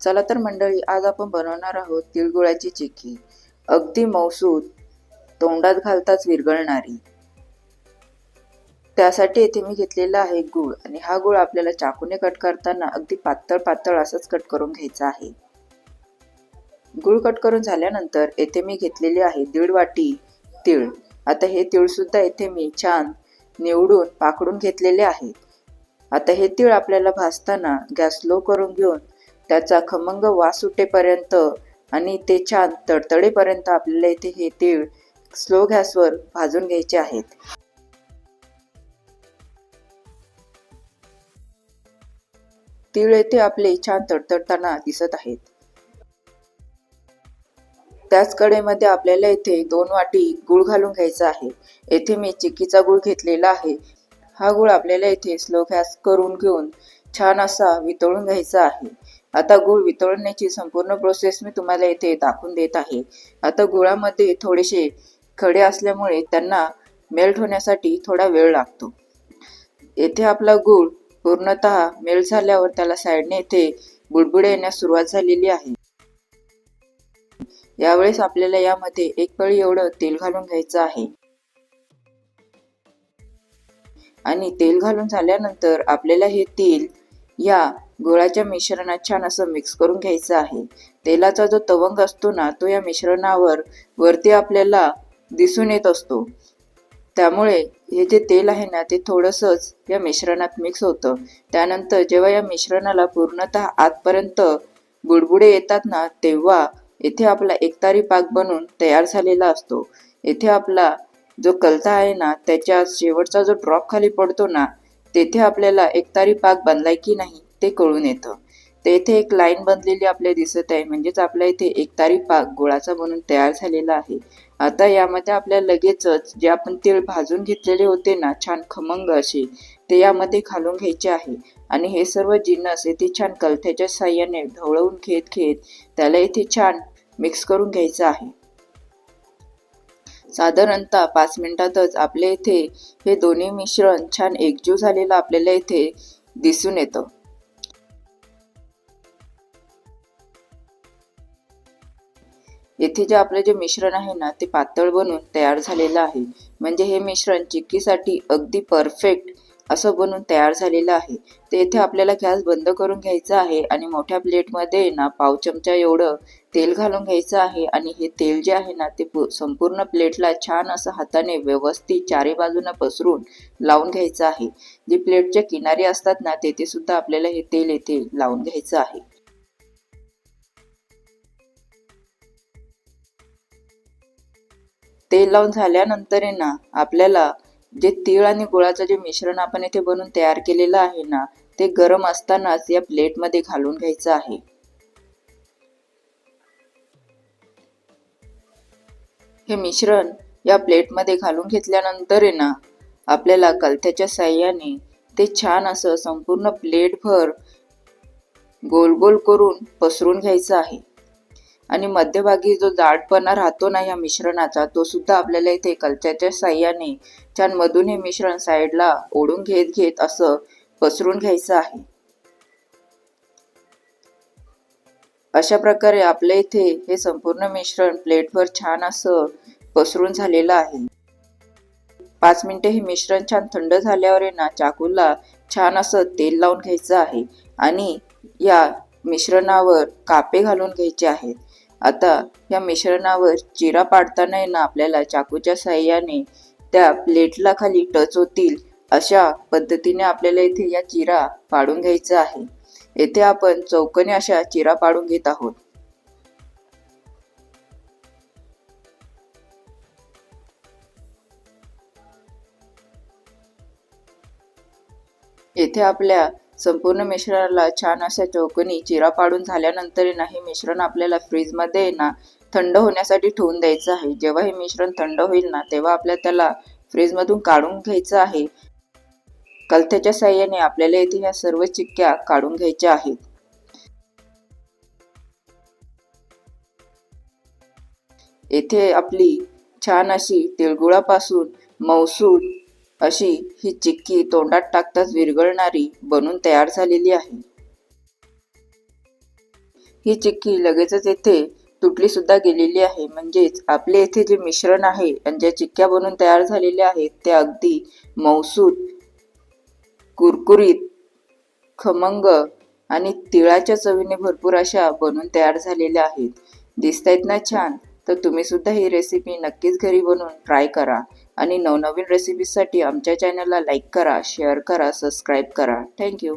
चला तर मंडळी आज आपण बनवणार आहोत तिळगुळाची चिक्की. अगदी मौसूद तोंडात घालताच विरघळणारी. त्यासाठी येथे मी घेतलेला आहे गुळ आणि हा गुळ आपल्याला चाकूने कट करताना अगदी पातळ पातळ असंच कट करून घ्यायचा आहे. गुळ कट करून झाल्यानंतर येथे मी घेतलेली आहे दीड वाटी तीळ. आता हे तीळ सुद्धा येथे मी छान निवडून पाकडून घेतलेले आहेत. आता हे तीळ आपल्याला भाजताना गॅस स्लो करून घेऊन त्याचा खमंग वास सुटेपर्यंत आणि ते छान तडतडेपर्यंत आपल्याला इथे हे तीळ स्लो गॅसवर भाजून घ्यायचे आहेत. तीळ येथे आपले छान तडतडताना दिसत आहेत. त्याच कडेमध्ये आपल्याला येथे दोन वाटी गुळ घालून घ्यायचा आहे. येथे मी चिक्कीचा गुळ घेतलेला आहे. हा गुळ आपल्याला येथे स्लो गॅस करून घेऊन छान असा वितळून घ्यायचा आहे. आता गुळ वितळण्याची संपूर्ण प्रोसेस मी तुम्हाला इथे दाखवून देत आहे. आता गुळामध्ये थोडेसे खडे असल्यामुळे त्यांना मेल्ट होण्यासाठी थोडा वेळ लागतो. येथे आपला गुळ पूर्णतः मेल्ट झाल्यावर त्याला साईडने इथे बुडबुडे येण्यास सुरुवात झालेली आहे. यावेळेस आपल्याला यामध्ये एक पळी एवढं तेल घालून घ्यायचं आहे. आणि तेल घालून झाल्यानंतर आपल्याला हे तेल या गुळाच्या मिश्रणात छान असं मिक्स करून घ्यायचं आहे. तेलाचा जो तवंग असतो ना तो या मिश्रणावर वरती आपल्याला दिसून येत असतो. त्यामुळे हे जे तेल आहे ना ते थोडंसंच या मिश्रणात मिक्स होतं. त्यानंतर जेव्हा या मिश्रणाला पूर्णतः आतपर्यंत बुडबुडे येतात ना तेव्हा येथे आपला एकतारी पाक बनून तयार झालेला असतो. येथे आपला जो कलता आहे ना त्याच्या शेवटचा जो ड्रॉप खाली पडतो ना तेथे आपल्याला एकतारी पाक बनलाय की नाही ते कळून येतं. तर येथे एक लाईन बनलेली आपल्याला दिसत आहे. म्हणजेच आपल्या इथे एकतारी पाक गुळाचा बनून तयार झालेला आहे. आता यामध्ये आपल्याला लगेचच जे आपण तीळ भाजून घेतलेले होते ना छान खमंग असे ते यामध्ये घालून घ्यायचे आहे. आणि हे सर्व जिन्नस येथे छान कलथ्याच्या साह्याने ढवळवून घेत घेत त्याला इथे छान मिक्स करून घ्यायचं आहे. साधारणतः पाच मिनिटातच आपल्या इथे हे दोन्ही मिश्रण छान एकजीव झालेलं आपल्याला इथे दिसून येतं. येथे जे आपलं जे मिश्रण आहे ना ते पातळ बनून तयार झालेलं आहे. म्हणजे हे मिश्रण चिक्कीसाठी अगदी परफेक्ट असं बनून तयार झालेलं आहे. ते येथे आपल्याला गॅस बंद करून घ्यायचं आहे आणि मोठ्या प्लेटमध्ये ना पाव चमचा एवढं तेल घालून घ्यायचं आहे आणि हे तेल जे आहे ना ते संपूर्ण प्लेटला छान असं हाताने व्यवस्थित चारी बाजूनं पसरून लावून घ्यायचं आहे. जे प्लेटच्या किनारी असतात ना तेथे सुद्धा आपल्याला हे तेल येथे लावून घ्यायचं आहे. तेल लावून झाल्यानंतर आहे ना आपल्याला जे तीळ आणि गुळाचं जे मिश्रण आपण इथे बनवून तयार केलेलं आहे ना ते गरम असतानाच या प्लेटमध्ये घालून घ्यायचं आहे. हे मिश्रण या प्लेटमध्ये घालून घेतल्यानंतर आहे ना आपल्याला कलथ्याच्या साह्याने ते छान असं संपूर्ण प्लेटभर गोल गोल करून पसरून घ्यायचं आहे. आणि मध्यभागी जो जाडपणा राहतो ना या मिश्रणाचा तो सुद्धा आपल्याला इथे कलच्याच्या साह्याने छान मधून हे मिश्रण साईडला ओढून घेत घेत असं पसरून घ्यायचं आहे. अशा प्रकारे आपल्या इथे हे संपूर्ण मिश्रण प्लेटवर छान असं पसरून झालेलं आहे. पाच मिनिटे हे मिश्रण छान थंड झाल्यावर ना चाकूला छान असं तेल लावून घ्यायचं आहे आणि या मिश्रणावर कापे घालून घ्यायचे आहेत. आता या मिश्रणावर चिरा पाडताना ना आपल्याला चाकूच्या साह्याने त्या प्लेटला खाली टच होतील अशा पद्धतीने आपल्याला इथे या चिरा पाडून घ्यायचा आहे. येथे आपण चौकने अशा चिरा पाडून घेत आहोत. येथे आपल्या संपूर्ण मिश्रणाला छान अशा चौकनी चिरा पाडून झाल्यानंतर ना हे मिश्रण आपल्याला फ्रीजमध्ये ना थंड होण्यासाठी ठेवून द्यायचं आहे. जेव्हा हे मिश्रण थंड होईल ना तेव्हा आपल्याला त्याला फ्रीजमधून काढून घ्यायचं आहे. कलथ्याच्या साह्याने आपल्याला येथे ह्या सर्व चिक्क्या काढून घ्यायच्या आहेत. येथे आपली छान अशी तिळगुळापासून मौसूद अशी ही चिक्की तोंडात टाकताच विरघळणारी बनून तयार झालेली आहे. ही चिक्की लगेचच येथे तुटली सुद्धा गेलेली आहे. म्हणजेच आपले येथे जे मिश्रण आहे आणि ज्या चिक्क्या बनून तयार झालेल्या आहेत त्या अगदी मौसूद कुरकुरीत खमंग आणि तिळाच्या चवीने भरपूर अशा बनून तयार झालेल्या आहेत. दिसतायत ना छान? तर तुम्ही सुद्धा ही रेसिपी नक्कीच घरी बनवून ट्राय करा. आणि नवनवीन रेसिपीसाठी आमच्या चॅनलला लाईक करा शेअर करा सबस्क्राईब करा. थँक्यू